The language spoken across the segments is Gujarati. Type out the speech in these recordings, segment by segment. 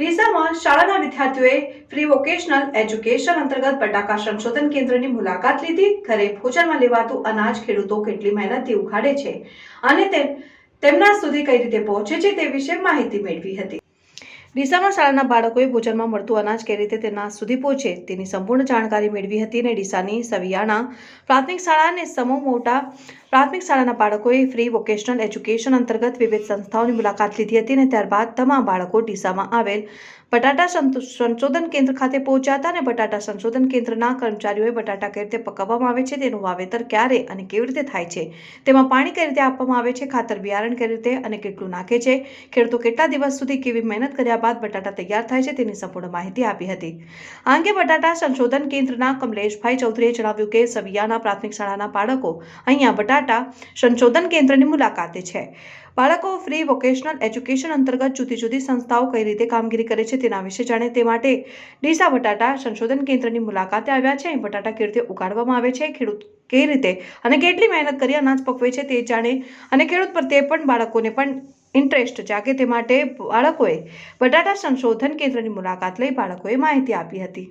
ડીસામાં શાળાના વિદ્યાર્થીઓએ ફ્રી વોકેશનલ એજ્યુકેશન અંતર્ગત બટાકા સંશોધન કેન્દ્રની મુલાકાત લીધી. ઘરે ભોજનમાં લેવાતું અનાજ ખેડૂતો કેટલી મહેનતથી ઉઘાડે છે અને તેમના સુધી કઈ રીતે પહોંચે છે તે વિશે માહિતી મેળવી હતી. ડીસામાં શાળાના બાળકોએ ભોજનમાં મળતું અનાજ કઈ રીતે તેના સુધી પહોંચે તેની સંપૂર્ણ જાણકારી મેળવી હતી અને ડીસાની સવિયાણા પ્રાથમિક શાળા અને સમૂહ મોટા પ્રાથમિક શાળાના બાળકોએ ફ્રી વોકેશનલ એજ્યુકેશન અંતર્ગત વિવિધ સંસ્થાઓની મુલાકાત લીધી હતી અને ત્યારબાદ તમામ બાળકો ડીસામાં આવેલ બટાટા સંશોધન કેન્દ્ર ખાતે પહોંચ્યા અને બટાટા સંશોધન કેન્દ્રના કર્મચારીઓએ બટાટા કઈ રીતે પકવવામાં આવે છે, તેનું વાવેતર ક્યારે અને કેવી રીતે થાય છે, તેમાં પાણી કઈ રીતે આપવામાં આવે છે, ખાતર બિયારણ કઈ રીતે અને કેટલું નાખે છે, ખેડૂતો કેટલા દિવસ સુધી કેવી મહેનત કર્યા બાદ બટાટા તૈયાર થાય છે, તેની સંપૂર્ણ માહિતી આપી હતી. આ અંગે બટાટા સંશોધન કેન્દ્રના કમલેશભાઈ ચૌધરીએ જણાવ્યું કે સવિયાના પ્રાથમિક શાળાના બાળકો અહીંયા બટાટા સંશોધન કેન્દ્રની મુલાકાતે છે. બાળકો ફ્રી વોકેશનલ એજ્યુકેશન અંતર્ગત જુદી જુદી સંસ્થાઓ કઈ રીતે કામગીરી કરે છે તેના વિશે જાણે તે માટે ડીસા બટાટા સંશોધન કેન્દ્રની મુલાકાતે આવ્યા છે. અહીં બટાટા કેવી રીતે ઉગાડવામાં આવે છે, ખેડૂત કઈ રીતે અને કેટલી મહેનત કરી અનાજ પકવે છે તે જાણે અને ખેડૂત પ્રત્યે પણ બાળકોને પણ ઇન્ટરેસ્ટ જાગે તે માટે બાળકોએ બટાટા સંશોધન કેન્દ્રની મુલાકાત લઈ બાળકોએ માહિતી આપી હતી.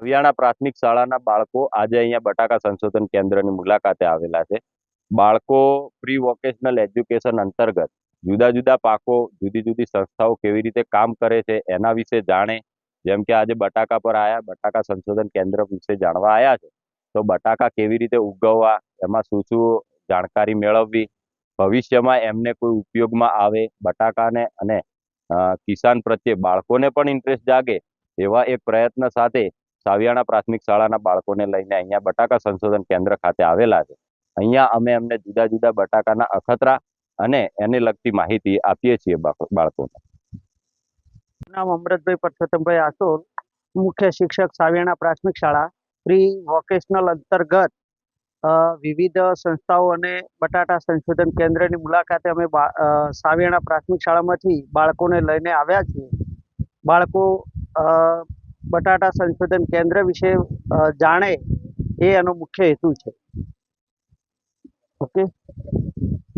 હરિયાણા પ્રાથમિક શાળાના બાળકો આજે અહીંયા બટાકા સંશોધન કેન્દ્રની મુલાકાતે આવેલા છે. બાળકો પ્રી વોકેશનલ એજ્યુકેશન અંતર્ગત જુદા જુદા પાકો, જુદી જુદી સંસ્થાઓ કેવી રીતે કામ કરે છે એના વિશે જાણે. જેમ કે આજે બટાકા પર આવ્યા બટાકા સંશોધન કેન્દ્ર વિશે જાણવા આયા છે. તો બટાકા કેવી રીતે ઉગવવા, એમાં શું શું જાણકારી મેળવવી, ભવિષ્યમાં એમને કોઈ ઉપયોગમાં આવે બટાકાને અને કિસાન પ્રત્યે બાળકોને પણ ઇન્ટરેસ્ટ જાગે એવા એક પ્રયત્ન સાથે સાવિયાણા પ્રાથમિક શાળાના બાળકોને લઈને અહીંયા બટાકા સંશોધન કેન્દ્ર ખાતે આવેલા છે. અહીંયા અમે એમને જુદા જુદા બટાકાના અખતરા અને એને લગતી માહિતી આપીએ છીએ બાળકોને. નામ અમૃતભાઈ પરસોત્તમભાઈ આસોલ, મુખ્ય શિક્ષક સાવિયાણા પ્રાથમિક શાળા, પ્રી વોકેશનલ અંતર્ગત વિવિધ સંસ્થાઓ અને બટાટા સંશોધન કેન્દ્રની મુલાકાતે અમે સાવિયાણા પ્રાથમિક શાળામાંથી બાળકોને લઈને આવ્યા છીએ. બાળકો બટાટા સંશોધન કેન્દ્ર વિશે જાણે એ એનો મુખ્ય હેતુ છે. okay